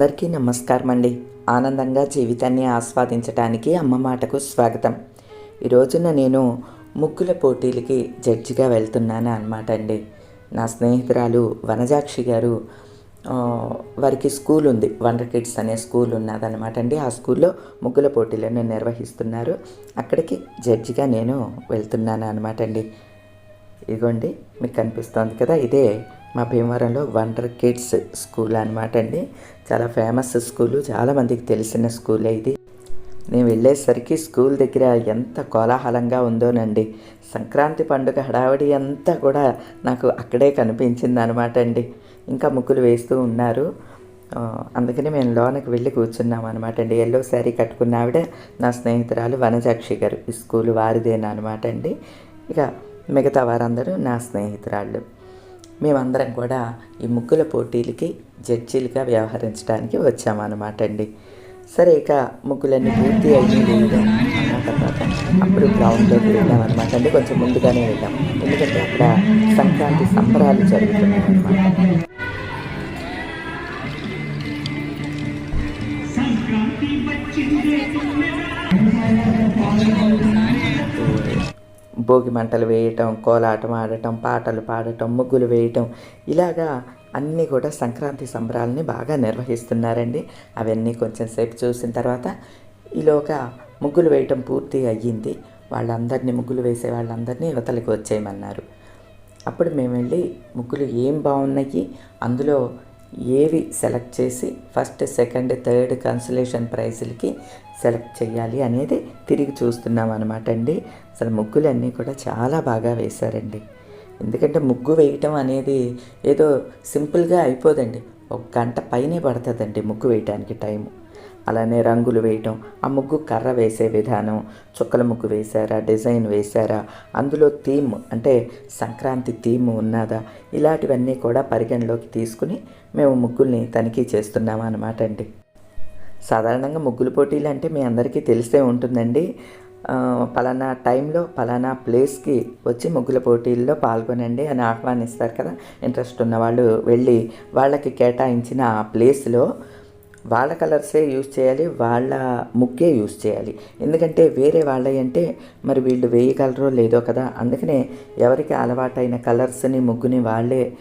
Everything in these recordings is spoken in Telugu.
అందరికీ నమస్కారం అండి ఆనందంగా జీవితాన్ని ఆస్వాదించడానికి అమ్మ మాటకు స్వాగతం. ఈ రోజున నేను ముగ్గుల పోటీలకి జడ్జిగా వెళ్తున్నాను అనమాట అండి. నా స్నేహితురాలు వనజాక్షి గారు వారికి స్కూల్ ఉంది. వండర్ కిడ్స్ అనే స్కూల్ ఉన్నదనమాట అండి. ఆ స్కూల్లో ముగ్గుల పోటీలను నిర్వహిస్తున్నారు. అక్కడికి జడ్జిగా నేను వెళ్తున్నాను అనమాట అండి. ఇదిగోండి మీకు కనిపిస్తోంది కదా ఇదే మా భీమవరంలో వండర్ కిడ్స్ స్కూల్ అనమాట అండి. చాలా ఫేమస్ స్కూలు చాలామందికి తెలిసిన స్కూలే ఇది. నేను వెళ్ళేసరికి స్కూల్ దగ్గర ఎంత కోలాహలంగా ఉందోనండి. సంక్రాంతి పండుగ హడావిడి అంతా కూడా నాకు అక్కడే కనిపించింది అనమాట అండి. ఇంకా ముగ్గులు వేస్తూ ఉన్నారు. అందుకని మేము లోనకి వెళ్ళి కూర్చున్నాం అనమాట అండి. ఎల్లో శారీ కట్టుకున్న ఆవిడ నా స్నేహితురాలు వనజాక్షి గారు. ఈ స్కూల్ వారిదేనా అనమాట అండి. ఇక మిగతా వారందరూ నా స్నేహితురాళ్ళు. మేమందరం కూడా ఈ ముగ్గుల పోటీలకి జడ్జీలుగా వ్యవహరించడానికి వచ్చామన్నమాట అండి సరే ఇక ముగ్గులన్నీ పూర్తి అయ్యి వేయడం అన్న తర్వాత అప్పుడు గ్రౌండ్లోకి వెళ్ళాం అనమాట అండి కొంచెం ముందుగానే వెళ్ళాం. ఎందుకంటే అక్కడ సంక్రాంతి సంబరాలు జరుగుతున్నాయి అనమాట భోగి మంటలు వేయటం కోలాటం ఆడటం పాటలు పాడటం ముగ్గులు వేయటం ఇలాగా అన్నీ కూడా సంక్రాంతి సంబరాలని బాగా నిర్వహిస్తున్నారండి. అవన్నీ కొంచెం సేపు చూసిన తర్వాత ఈలోగా ముగ్గులు వేయటం పూర్తి అయ్యింది. వాళ్ళందరినీ ముగ్గులు వేసే వాళ్ళందరినీ యువతలకి వచ్చేయమన్నారు. అప్పుడు మేము వెళ్ళి ముగ్గులు ఏం బాగున్నాయి అందులో ఏవి సెలెక్ట్ చేసి ఫస్ట్ సెకండ్ థర్డ్ కన్సలేషన్ ప్రైజులకి సెలెక్ట్ చేయాలి అనేది తిరిగి చూస్తున్నాం అనమాట అండి. అసలు ముగ్గులన్నీ కూడా చాలా బాగా వేశారండి. ఎందుకంటే ముగ్గు వేయటం అనేది ఏదో సింపుల్గా అయిపోదండి. ఒక గంట పైనే పడుతుందండి ముగ్గు వేయటానికి టైము. అలానే రంగులు వేయటం ఆ ముగ్గు కర్ర వేసే విధానం చుక్కల ముగ్గు వేశారా డిజైన్ వేశారా అందులో థీమ్ అంటే సంక్రాంతి థీమ్ ఉన్నదా ఇలాంటివన్నీ కూడా పరిగణలోకి తీసుకుని మేము ముగ్గుల్ని తనిఖీ చేస్తున్నాం అన్నమాట అండి. సాధారణంగా ముగ్గులు పోటీలు అంటే మీ అందరికీ తెలిసే ఉంటుందండి. పలానా టైంలో పలానా ప్లేస్కి వచ్చి ముగ్గుల పోటీల్లో పాల్గొనండి అని ఆహ్వానిస్తారు కదా. ఇంట్రెస్ట్ ఉన్న వాళ్ళు వెళ్ళి వాళ్ళకి కేటాయించిన ఆ ప్లేస్లో వాళ్ళ కలర్సే యూజ్ చేయాలి వాళ్ళ ముగ్గే యూజ్ చేయాలి. ఎందుకంటే వేరే వాళ్ళవి అంటే మరి వీళ్ళు వేయగలరో లేదో కదా అందుకనే ఎవరికి అలవాటైన కలర్స్ని ముగ్గుని వాళ్ళే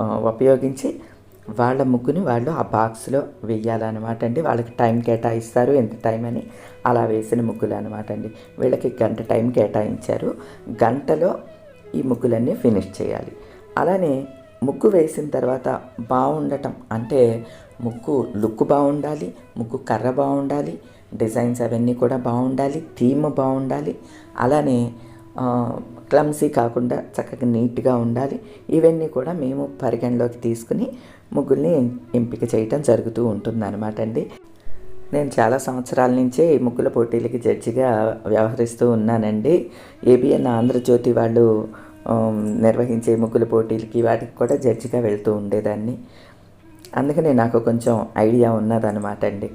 ఉపయోగించి వాళ్ళ ముగ్గుని వాళ్ళు ఆ బాక్స్లో వేయాలన్నమాట అండి. వాళ్ళకి టైం కేటాయిస్తారు ఎంత టైం అని అలా వేసిన ముగ్గులు అనమాట అండి. వీళ్ళకి గంట టైం కేటాయించారు. గంటలో ఈ ముగ్గులన్నీ ఫినిష్ చేయాలి. అలానే ముగ్గు వేసిన తర్వాత బాగుండటం అంటే ముక్కు లుక్ బాగుండాలి ముక్కు కర్ర బాగుండాలి డిజైన్స్ అవన్నీ కూడా బాగుండాలి థీమ్ బాగుండాలి. అలానే క్లమ్సీ కాకుండా చక్కగా నీట్గా ఉండాలి. ఇవన్నీ కూడా మేము పరిగణలోకి తీసుకుని ముగ్గుల్ని ఎంపిక చేయటం జరుగుతూ ఉంటుందన్నమాట అండి. నేను చాలా సంవత్సరాల నుంచే ఈ ముగ్గుల పోటీలకి జడ్జిగా వ్యవహరిస్తూ ఉన్నానండి. ఏబిఎన్ ఆంధ్రజ్యోతి వాళ్ళు నిర్వహించే ముగ్గుల పోటీలకి వాటికి కూడా జడ్జిగా వెళ్తూ ఉండేదాన్ని. అందుకనే నాకు కొంచెం ఐడియా ఉన్నదనమాట అండి.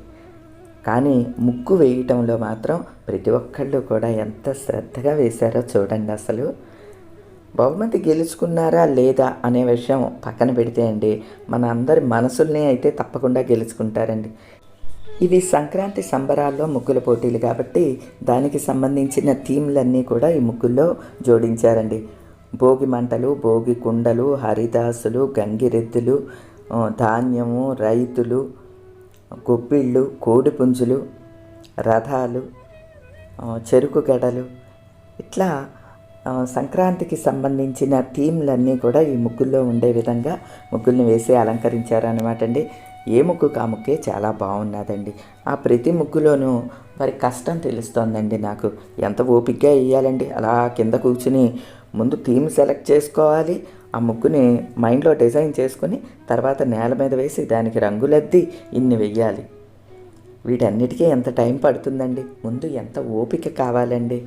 కానీ ముగ్గు వేయటంలో మాత్రం ప్రతి ఒక్కళ్ళు కూడా ఎంత శ్రద్ధగా వేశారో చూడండి అసలు. బహుమతి గెలుచుకున్నారా లేదా అనే విషయం పక్కన పెడితే అండి మన అందరి మనసుల్ని అయితే తప్పకుండా గెలుచుకుంటారండి. ఇవి సంక్రాంతి సంబరాల్లో ముగ్గుల పోటీలు కాబట్టి దానికి సంబంధించిన థీమ్లన్నీ కూడా ఈ ముగ్గుల్లో జోడించారండి. భోగి మంటలు భోగి కుండలు హరిదాసులు గంగిరెద్దులు ధాన్యము రైతులు గొబ్బిళ్ళు కోడిపుంజులు రథాలు చెరుకు గడలు ఇట్లా సంక్రాంతికి సంబంధించిన థీమ్లన్నీ కూడా ఈ ముగ్గుల్లో ఉండే విధంగా ముగ్గుల్ని వేసి అలంకరించారనమాట అండి. ఏ ముగ్గు కాముక్కే చాలా బాగున్నదండి. ఆ ప్రతి ముగ్గులోనూ మరి కష్టం తెలుస్తోందండి నాకు. ఎంత ఓపికగా వేయాలండి అలా కింద కూర్చుని ముందు థీమ్ సెలెక్ట్ చేసుకోవాలి ఆ ముగ్గుని మైండ్లో డిజైన్ చేసుకుని తర్వాత నేల మీద వేసి దానికి రంగులద్ది ఇన్ని వెయ్యాలి. వీటన్నిటికీ ఎంత టైం పడుతుందండి? ముందు ఎంత ఓపిక కావాలండి?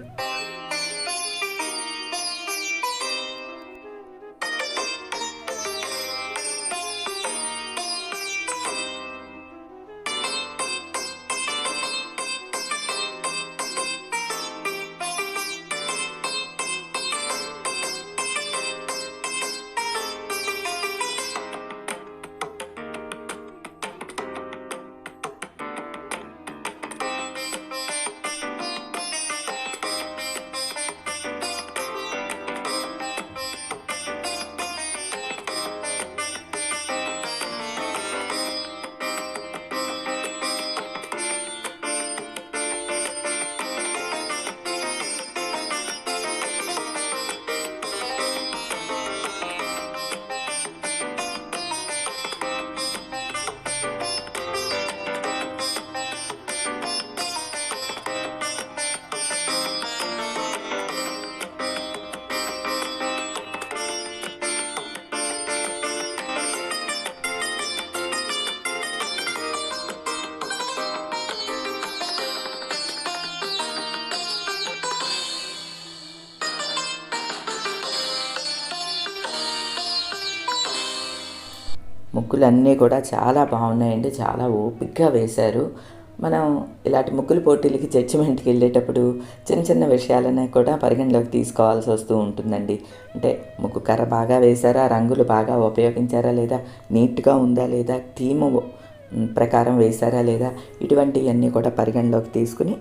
ముగ్గులన్నీ కూడా చాలా బాగున్నాయండి. చాలా ఓపిక్గా వేశారు. మనం ఇలాంటి ముగ్గులు పోటీలకి జడ్జిమెంట్కి వెళ్ళేటప్పుడు చిన్న చిన్న విషయాలనే కూడా పరిగణలోకి తీసుకోవాల్సి వస్తూ ఉంటుందండి. అంటే ముగ్గు కర్ర బాగా వేశారా? రంగులు బాగా ఉపయోగించారా లేదా? నీట్గా ఉందా లేదా? థీము ప్రకారం వేశారా లేదా? ఇటువంటివన్నీ కూడా పరిగణలోకి తీసుకుని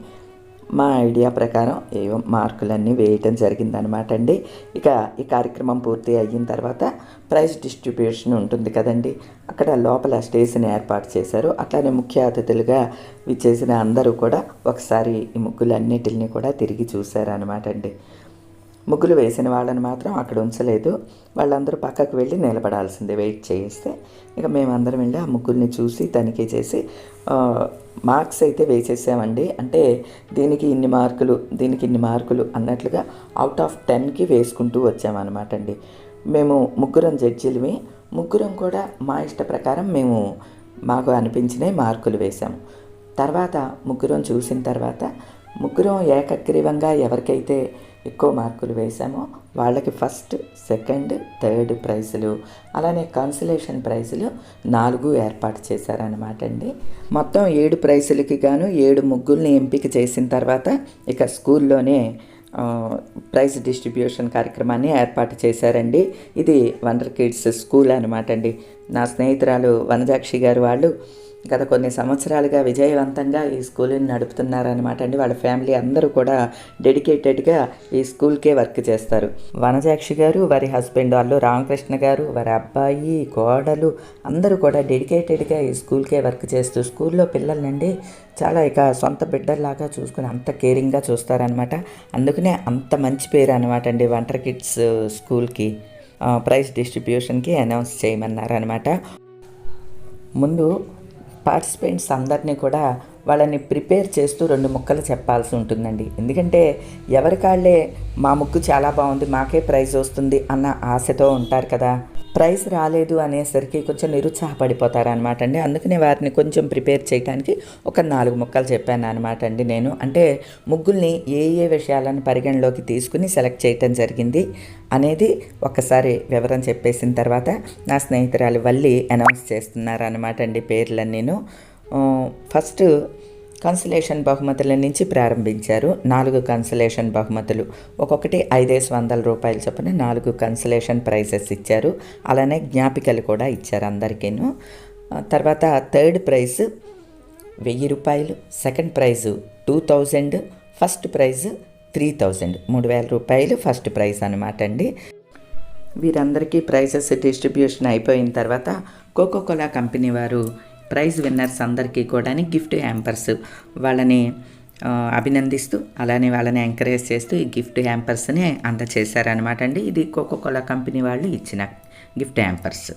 మా ఐడియా ప్రకారం ఏవో మార్కులన్నీ వేయటం జరిగిందనమాట అండి. ఇక ఈ కార్యక్రమం పూర్తి అయిన తర్వాత ప్రైజ్ డిస్ట్రిబ్యూషన్ ఉంటుంది కదండి. అక్కడ లోపల స్టేజ్ని ఏర్పాటు చేశారు. అట్లానే ముఖ్య అతిథులుగా విచ్చేసిన అందరూ కూడా ఒకసారి ఈ ముగ్గులన్నిటిని కూడా తిరిగి చూశారనమాట అండి. ముగ్గులు వేసిన వాళ్ళని మాత్రం అక్కడ ఉంచలేదు. వాళ్ళందరూ పక్కకు వెళ్ళి నిలబడాల్సిందే వెయిట్ చేస్తే ఇక మేమందరం వెళ్ళి ఆ ముగ్గుల్ని చూసి తనిఖీ చేసి మార్క్స్ అయితే వేసేసామండి. అంటే దీనికి ఇన్ని మార్కులు దీనికి ఇన్ని మార్కులు అన్నట్లుగా అవుట్ ఆఫ్ టెన్కి వేసుకుంటూ వచ్చామన్నమాట అండి. మేము ముగ్గురం జడ్జిలమి. ముగ్గురం కూడా మా ఇష్ట ప్రకారం మేము మాకు అనిపించిన మార్కులు వేసాము తర్వాత ముగ్గురం చూసిన తర్వాత ముగ్గురం ఏకగ్రీవంగా ఎవరికైతే ఎక్కువ మార్కులు వేసామో వాళ్ళకి ఫస్ట్ సెకండ్ థర్డ్ ప్రైజులు అలానే కన్సలేషన్ ప్రైజులు నాలుగు ఏర్పాటు చేశారనమాట అండి. మొత్తం ఏడు ప్రైజులకి గాను ఏడు ముగ్గుల్ని ఎంపిక చేసిన తర్వాత ఇక స్కూల్లోనే ప్రైజ్ డిస్ట్రిబ్యూషన్ కార్యక్రమాన్ని ఏర్పాటు చేశారండి. ఇది వండర్ కిడ్స్ స్కూల్ అనమాట అండి. నా స్నేహితురాలు వనజాక్షి గారు వాళ్ళు గత కొన్ని సంవత్సరాలుగా విజయవంతంగా ఈ స్కూల్ని నడుపుతున్నారనమాట అండి. వాళ్ళ ఫ్యామిలీ అందరూ కూడా డెడికేటెడ్గా ఈ స్కూల్కే వర్క్ చేస్తారు. వనజాక్షి గారు వారి హస్బెండ్ వాళ్ళు రామకృష్ణ గారు వారి అబ్బాయి కోడలు అందరూ కూడా డెడికేటెడ్గా ఈ స్కూల్కే వర్క్ చేస్తూ స్కూల్లో పిల్లలండి చాలా ఇక సొంత బిడ్డల్లాగా చూసుకుని అంత కేరింగ్గా చూస్తారనమాట అందుకనే అంత మంచి పేరు అనమాట అండి వంటర్ కిడ్స్ స్కూల్కి ప్రైస్ డిస్ట్రిబ్యూషన్కి అనౌన్స్ చేయమన్నారనమాట ముందు పార్టిసిపెంట్స్ అందరినీ కూడా వాళ్ళని ప్రిపేర్ చేస్తూ రెండు ముక్కలు చెప్పాల్సి ఉంటుందండి. ఎందుకంటే ఎవరికాళ్ళే మా ముక్కు చాలా బాగుంది మాకే ప్రైజ్ వస్తుంది అన్న ఆశతో ఉంటారు కదా. ప్రైజ్ రాలేదు అనేసరికి కొంచెం నిరుత్సాహపడిపోతారనమాట అండి. అందుకనే వారిని కొంచెం ప్రిపేర్ చేయడానికి ఒక నాలుగు ముక్కలు చెప్పాను అనమాట అండి నేను. అంటే ముగ్గుల్ని ఏ ఏ విషయాలను పరిగణలోకి తీసుకుని సెలెక్ట్ చేయటం జరిగింది అనేది ఒకసారి వివరం చెప్పేసిన తర్వాత నా స్నేహితురాలు వల్లి అనౌన్స్ చేస్తున్నారనమాట అండి పేర్లన్నీను. ఫస్ట్ కన్సలేషన్ బహుమతుల నుంచి ప్రారంభించారు. నాలుగు కన్సలేషన్ బహుమతులు. ఒక్కొక్కటి ఐదేసి వందల రూపాయలు చొప్పున నాలుగు కన్సలేషన్ ప్రైజెస్ ఇచ్చారు. అలానే జ్ఞాపికలు కూడా ఇచ్చారు అందరికీను. తర్వాత థర్డ్ ప్రైజ్ వెయ్యి రూపాయలు second prize two thousand first prize three thousand. మూడు వేల రూపాయలు ఫస్ట్ ప్రైజ్ అనమాట అండి. వీరందరికీ ప్రైజెస్ డిస్ట్రిబ్యూషన్ అయిపోయిన తర్వాత కోకోకోలా కంపెనీ వారు ప్రైజ్ విన్నర్స్ అందరికీ కూడా గిఫ్ట్ హ్యాంపర్స్ వాళ్ళని అభినందిస్తూ అలానే వాళ్ళని ఎంకరేజ్ చేస్తూ ఈ గిఫ్ట్ హ్యాంపర్స్ని అందచేశారనమాట అండి. ఇది కోకోకోలా కంపెనీ వాళ్ళు ఇచ్చిన గిఫ్ట్ హ్యాంపర్స్.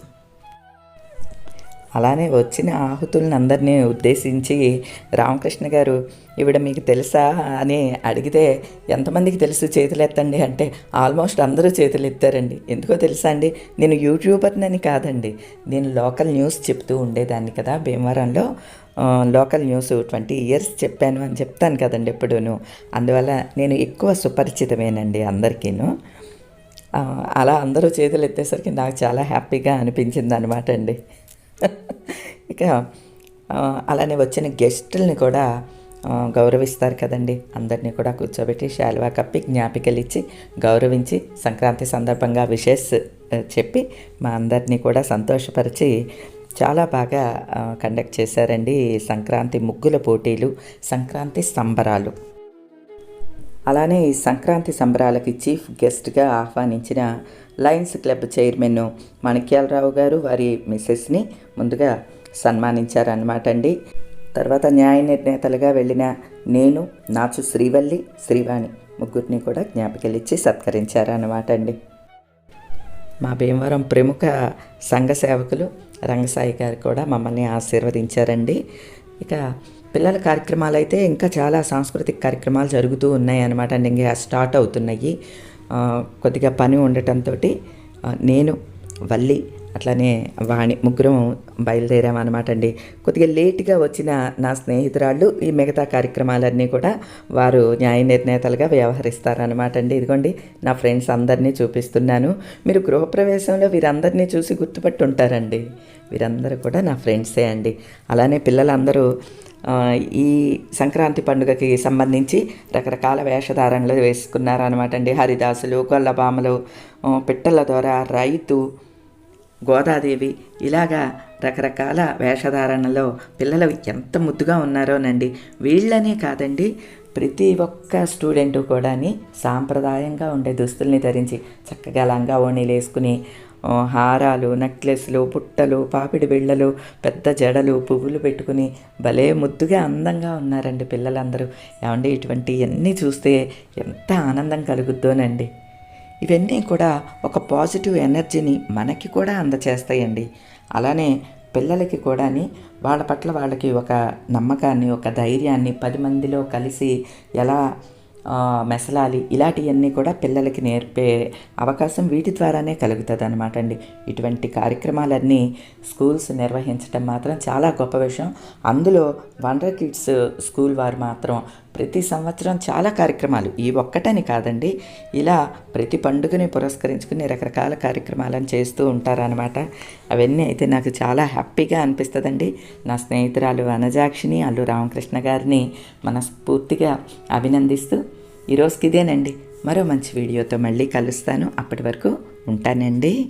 అలానే వచ్చిన ఆహుతులను అందరినీ ఉద్దేశించి రామకృష్ణ గారు ఇవిడ మీకు తెలుసా? అని అడిగితే ఎంతమందికి తెలుసు చేతులు ఎత్తండి అంటే ఆల్మోస్ట్ అందరూ చేతులు ఎత్తారండి ఎందుకో తెలుసా అండి? నేను యూట్యూబర్నని కాదండి. నేను లోకల్ న్యూస్ చెప్తూ ఉండేదాన్ని కదా భీమవరంలో. లోకల్ న్యూస్ ట్వంటీ ఇయర్స్ చెప్పాను అని చెప్తాను కదండి ఎప్పుడూను. అందువల్ల నేను ఎక్కువ సుపరిచితమేనండి అందరికీను. అలా అందరూ చేతులు ఎత్తేసరికి నాకు చాలా హ్యాపీగా అనిపించింది అనమాట అండి ఇక అలానే వచ్చిన గెస్టుల్ని కూడా గౌరవిస్తారు కదండి. అందరినీ కూడా కూర్చోబెట్టి శాలువా కప్పి జ్ఞాపికలు ఇచ్చి గౌరవించి సంక్రాంతి సందర్భంగా విషెస్ చెప్పి మా అందరినీ కూడా సంతోషపరిచి చాలా బాగా కండక్ట్ చేశారండి సంక్రాంతి ముగ్గుల పోటీలు సంక్రాంతి సంబరాలు. అలానే ఈ సంక్రాంతి సంబరాలకి చీఫ్ గెస్ట్గా ఆహ్వానించిన లయన్స్ క్లబ్ చైర్మన్ మాణిక్యాలరావు గారు వారి మిస్సెస్ని ముందుగా సన్మానించారన్నమాట అండి. తర్వాత న్యాయ నిర్ణేతలుగా వెళ్ళిన నేను నాచు శ్రీవల్లి శ్రీవాణి ముగ్గురిని కూడా జ్ఞాపికలిచ్చి సత్కరించారన్నమాట అండి. మా భీమవరం ప్రముఖ సంఘ సేవకులు రంగసాయి గారు కూడా మమ్మల్ని ఆశీర్వదించారండి. ఇక పిల్లల కార్యక్రమాలు అయితే ఇంకా చాలా సాంస్కృతిక కార్యక్రమాలు జరుగుతూ ఉన్నాయి అనమాట అండి. ఇంకా స్టార్ట్ అవుతున్నాయి. కొద్దిగా పని ఉండటంతో నేను వల్లి అట్లానే వాణి ముగ్గురం బయలుదేరామన్నమాట అండి. కొద్దిగా లేట్గా వచ్చిన నా స్నేహితురాళ్ళు ఈ మిగతా కార్యక్రమాలన్నీ కూడా వారు న్యాయ నిర్ణేతలుగా వ్యవహరిస్తారనమాట అండి. ఇదిగోండి నా ఫ్రెండ్స్ అందరినీ చూపిస్తున్నాను. మీరు గృహప్రవేశంలో వీరందరినీ చూసి గుర్తుపట్టు ఉంటారండి వీరందరూ కూడా నా ఫ్రెండ్సే అండి. అలానే పిల్లలందరూ ఈ సంక్రాంతి పండుగకి సంబంధించి రకరకాల వేషధారణలు వేసుకున్నారనమాట అండి. హరిదాసులు గొల్లబామలు పిట్టల ద్వారా రైతు గోదాదేవి ఇలాగా రకరకాల వేషధారణలో పిల్లలు ఎంత ముద్దుగా ఉన్నారోనండి. వీళ్ళనే కాదండి ప్రతి ఒక్క స్టూడెంట్ కూడాని సాంప్రదాయంగా ఉండే దుస్తుల్ని ధరించి చక్కగా లంగా ఓణీలు వేసుకుని హారాలు నెక్లెస్లు పుట్టలు పాపిడి బిళ్ళలు పెద్ద జడలు పువ్వులు పెట్టుకుని భలే ముద్దుగా అందంగా ఉన్నారండి పిల్లలందరూ. ఏమండి ఇటువంటివన్నీ చూస్తే ఎంత ఆనందం కలుగుద్దోనండి. ఇవన్నీ కూడా ఒక పాజిటివ్ ఎనర్జీని మనకి కూడా అందచేస్తాయండి. అలానే పిల్లలకి కూడాని వాళ్ళ పట్ల వాళ్ళకి ఒక నమ్మకాన్ని ఒక ధైర్యాన్ని పది మందిలో కలిసి ఎలా మెసలాలి ఇలాంటివన్నీ కూడా పిల్లలకి నేర్పే అవకాశం వీటి ద్వారానే కలుగుతుంది అనమాట అండి. ఇటువంటి కార్యక్రమాలన్నీ స్కూల్స్ నిర్వహించడం మాత్రం చాలా గొప్ప విషయం. అందులో వండర్ కిడ్స్ స్కూల్ వారు మాత్రం ప్రతి సంవత్సరం చాలా కార్యక్రమాలు. ఈ ఒక్కటని కాదండి ఇలా ప్రతి పండుగని పురస్కరించుకుని రకరకాల కార్యక్రమాలను చేస్తూ ఉంటారనమాట అవన్నీ అయితే నాకు చాలా హ్యాపీగా అనిపిస్తుందండి. నా స్నేహితురాలు అనజాక్షిని అల్లు రామకృష్ణ గారిని మనస్ఫూర్తిగా అభినందిస్తూ ఈరోజుకి ఇదేనండి మరో మంచి వీడియోతో మళ్ళీ కలుస్తాను. అప్పటి వరకు ఉంటానండి.